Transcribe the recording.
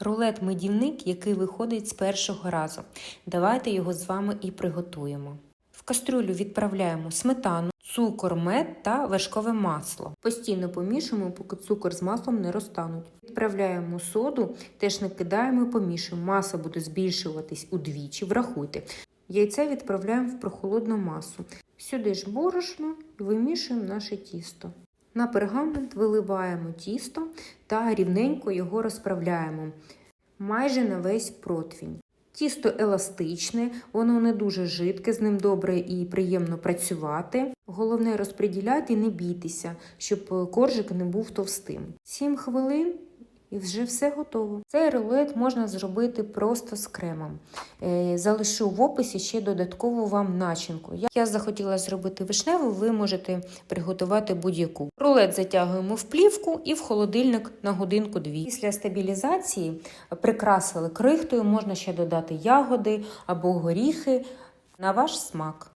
Рулет-медівник, який виходить з першого разу. Давайте його з вами і приготуємо. В кастрюлю відправляємо сметану, цукор, мед та вершкове масло. Постійно помішуємо, поки цукор з маслом не розтануть. Відправляємо соду, теж накидаємо і помішуємо. Маса буде збільшуватись удвічі, врахуйте. Яйце відправляємо в прохолодну масу. Сюди ж борошно і вимішуємо наше тісто. На пергамент виливаємо тісто та рівненько його розправляємо майже на весь противінь. Тісто еластичне, воно не дуже жидке, з ним добре і приємно працювати. Головне розподіляти і не бійтеся, щоб коржик не був товстим. 7 хвилин і вже все готово. Цей рулет можна зробити просто з кремом. Е, Залишу в описі ще додаткову вам начинку. Я- Я захотіла зробити вишневу, ви можете приготувати будь-яку. Рулет затягуємо в плівку і в холодильник на годинку-дві. Після стабілізації прикрасили крихтою, можна ще додати ягоди або горіхи на ваш смак.